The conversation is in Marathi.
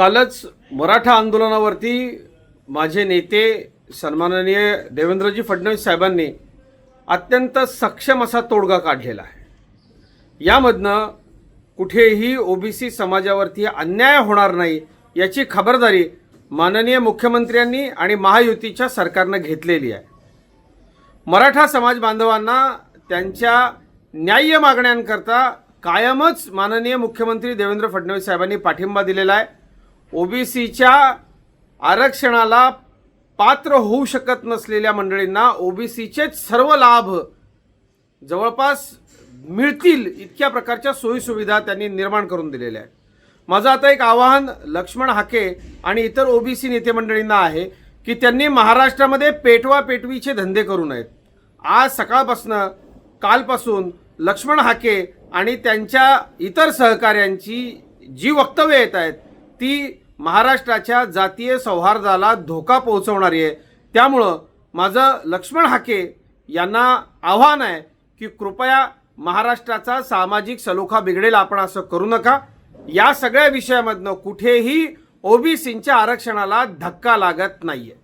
कालच मराठा आंदोलनावरती माझे नेते सन्माननीय देवेंद्रजी फडणवीस साहेबांनी अत्यंत सक्षम असा तोडगा काढलेला आहे. यामधनं कुठेही ओबीसी समाजावरती अन्याय होणार नाही याची खबरदारी माननीय मुख्यमंत्र्यांनी आणि महायुतीच्या सरकारनं घेतलेली आहे. मराठा समाज बांधवांना त्यांच्या न्याय्य मागण्यांकरता कायमच माननीय मुख्यमंत्री देवेंद्र फडणवीस साहेबांनी पाठिंबा दिलेला आहे. ओबीसीच्या आरक्षणाला पात्र होऊ शकत नसलेल्या मंडळींना ओबीसीचेच सर्व लाभ जवळपास मिळतील इतक्या प्रकारच्या सोयीसुविधा त्यांनी निर्माण करून दिलेल्या आहेत. माझं आता एक आवाहन लक्ष्मण हाके आणि इतर ओबीसी नेते मंडळींना आहे की त्यांनी महाराष्ट्रामध्ये पेटवा पेटवीचे धंदे करू नयेत. आज सकाळपासनं कालपासून लक्ष्मण हाके आणि त्यांच्या इतर सहकाऱ्यांची जी वक्तव्य येत आहेत ती महाराष्ट्राच्या जातीय सौहार्दाला धोका पोहोचवणारी आहे. त्यामुळं माझं लक्ष्मण हाके यांना आव्हान आहे की कृपया महाराष्ट्राचा सामाजिक सलोखा बिघडेल आपण असं करू नका. या सगळ्या विषयामधनं कुठेही ओबीसींच्या आरक्षणाला धक्का लागत नाही आहे